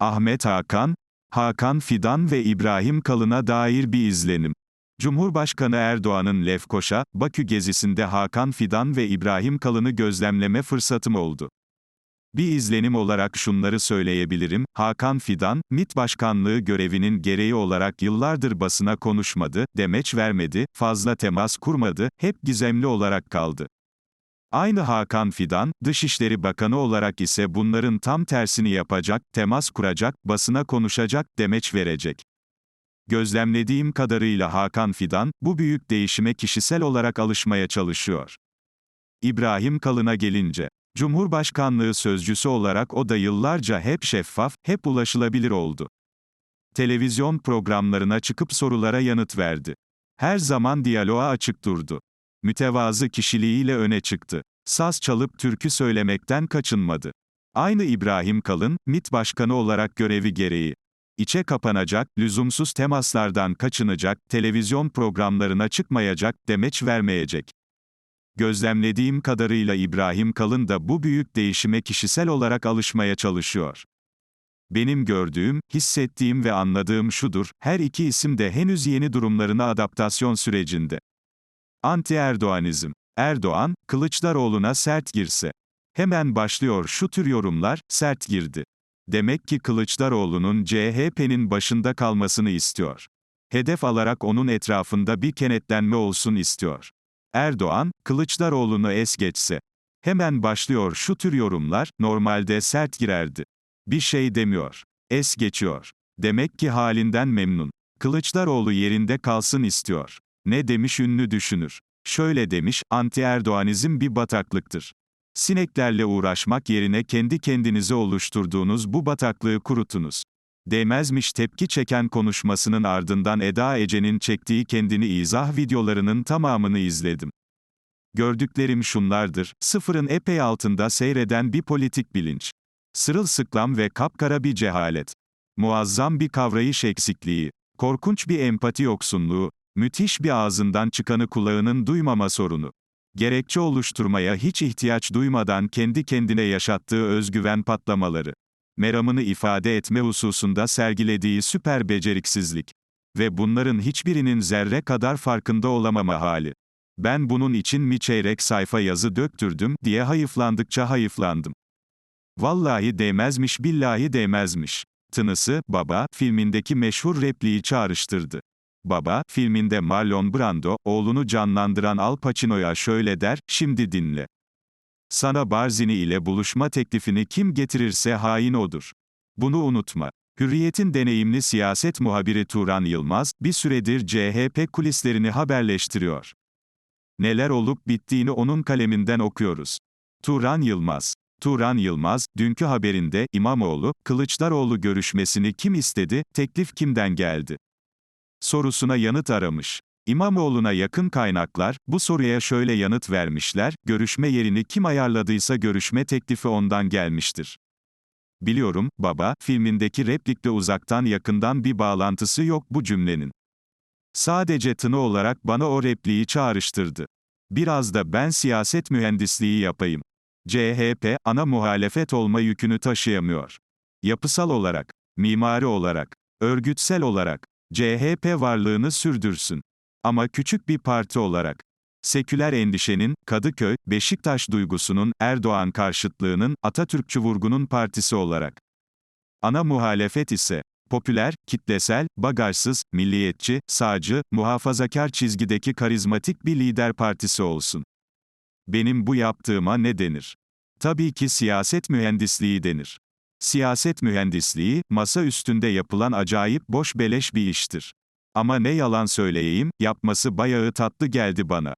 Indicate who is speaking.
Speaker 1: Ahmet Hakan, Hakan Fidan ve İbrahim Kalın'a dair bir izlenim. Cumhurbaşkanı Erdoğan'ın Lefkoşa, Bakü gezisinde Hakan Fidan ve İbrahim Kalın'ı gözlemleme fırsatım oldu. Bir izlenim olarak şunları söyleyebilirim, Hakan Fidan, MİT Başkanlığı görevinin gereği olarak yıllardır basına konuşmadı, demeç vermedi, fazla temas kurmadı, hep gizemli olarak kaldı. Aynı Hakan Fidan, Dışişleri Bakanı olarak ise bunların tam tersini yapacak, temas kuracak, basına konuşacak, demeç verecek. Gözlemlediğim kadarıyla Hakan Fidan, bu büyük değişime kişisel olarak alışmaya çalışıyor. İbrahim Kalın'a gelince, Cumhurbaşkanlığı sözcüsü olarak o da yıllarca hep şeffaf, hep ulaşılabilir oldu. Televizyon programlarına çıkıp sorulara yanıt verdi. Her zaman diyaloğa açık durdu. Mütevazı kişiliğiyle öne çıktı. Saz çalıp türkü söylemekten kaçınmadı. Aynı İbrahim Kalın, MİT Başkanı olarak görevi gereği. İçe kapanacak, lüzumsuz temaslardan kaçınacak, televizyon programlarına çıkmayacak, demeç vermeyecek. Gözlemlediğim kadarıyla İbrahim Kalın da bu büyük değişime kişisel olarak alışmaya çalışıyor. Benim gördüğüm, hissettiğim ve anladığım şudur, her iki isim de henüz yeni durumlarına adaptasyon sürecinde. Anti-Erdoğanizm. Erdoğan, Kılıçdaroğlu'na sert girse. Hemen başlıyor şu tür yorumlar, sert girdi. Demek ki Kılıçdaroğlu'nun CHP'nin başında kalmasını istiyor. Hedef alarak onun etrafında bir kenetlenme olsun istiyor. Erdoğan, Kılıçdaroğlu'nu es geçse. Hemen başlıyor şu tür yorumlar, normalde sert girerdi. Bir şey demiyor. Es geçiyor. Demek ki halinden memnun. Kılıçdaroğlu yerinde kalsın istiyor. Ne demiş ünlü düşünür. Şöyle demiş, anti-Erdoğanizm bir bataklıktır. Sineklerle uğraşmak yerine kendi kendinize oluşturduğunuz bu bataklığı kurutunuz. Değmezmiş tepki çeken konuşmasının ardından Eda Ece'nin çektiği kendini izah videolarının tamamını izledim. Gördüklerim şunlardır, sıfırın epey altında seyreden bir politik bilinç. Sırılsıklam ve kapkara bir cehalet. Muazzam bir kavrayış eksikliği. Korkunç bir empati yoksunluğu. Müthiş bir ağzından çıkanı kulağının duymama sorunu. Gerekçe oluşturmaya hiç ihtiyaç duymadan kendi kendine yaşattığı özgüven patlamaları. Meramını ifade etme hususunda sergilediği süper beceriksizlik. Ve bunların hiçbirinin zerre kadar farkında olamama hali. Ben bunun için mi çeyrek sayfa yazı döktürdüm diye hayıflandıkça hayıflandım. Vallahi değmezmiş billahi değmezmiş. Tınısı, Baba, filmindeki meşhur repliği çağrıştırdı. Baba, filminde Marlon Brando, oğlunu canlandıran Al Pacino'ya şöyle der, şimdi dinle. Sana Barzini ile buluşma teklifini kim getirirse hain odur. Bunu unutma. Hürriyet'in deneyimli siyaset muhabiri Turan Yılmaz, bir süredir CHP kulislerini haberleştiriyor. Neler olup bittiğini onun kaleminden okuyoruz. Turan Yılmaz Turan Yılmaz, dünkü haberinde, İmamoğlu, Kılıçdaroğlu görüşmesini kim istedi, teklif kimden geldi? Sorusuna yanıt aramış. İmamoğlu'na yakın kaynaklar, bu soruya şöyle yanıt vermişler, görüşme yerini kim ayarladıysa görüşme teklifi ondan gelmiştir. Biliyorum, baba, filmindeki replikle uzaktan yakından bir bağlantısı yok bu cümlenin. Sadece tını olarak bana o repliği çağrıştırdı. Biraz da ben siyaset mühendisliği yapayım. CHP, ana muhalefet olma yükünü taşıyamıyor. Yapısal olarak, mimari olarak, örgütsel olarak, CHP varlığını sürdürsün. Ama küçük bir parti olarak. Seküler endişenin, Kadıköy, Beşiktaş duygusunun, Erdoğan karşıtlığının, Atatürkçü vurgunun partisi olarak. Ana muhalefet ise, popüler, kitlesel, bagajsız, milliyetçi, sağcı, muhafazakar çizgideki karizmatik bir lider partisi olsun. Benim bu yaptığıma ne denir? Tabii ki siyaset mühendisliği denir. Siyaset mühendisliği, masa üstünde yapılan acayip boş beleş bir iştir. Ama ne yalan söyleyeyim, yapması bayağı tatlı geldi bana.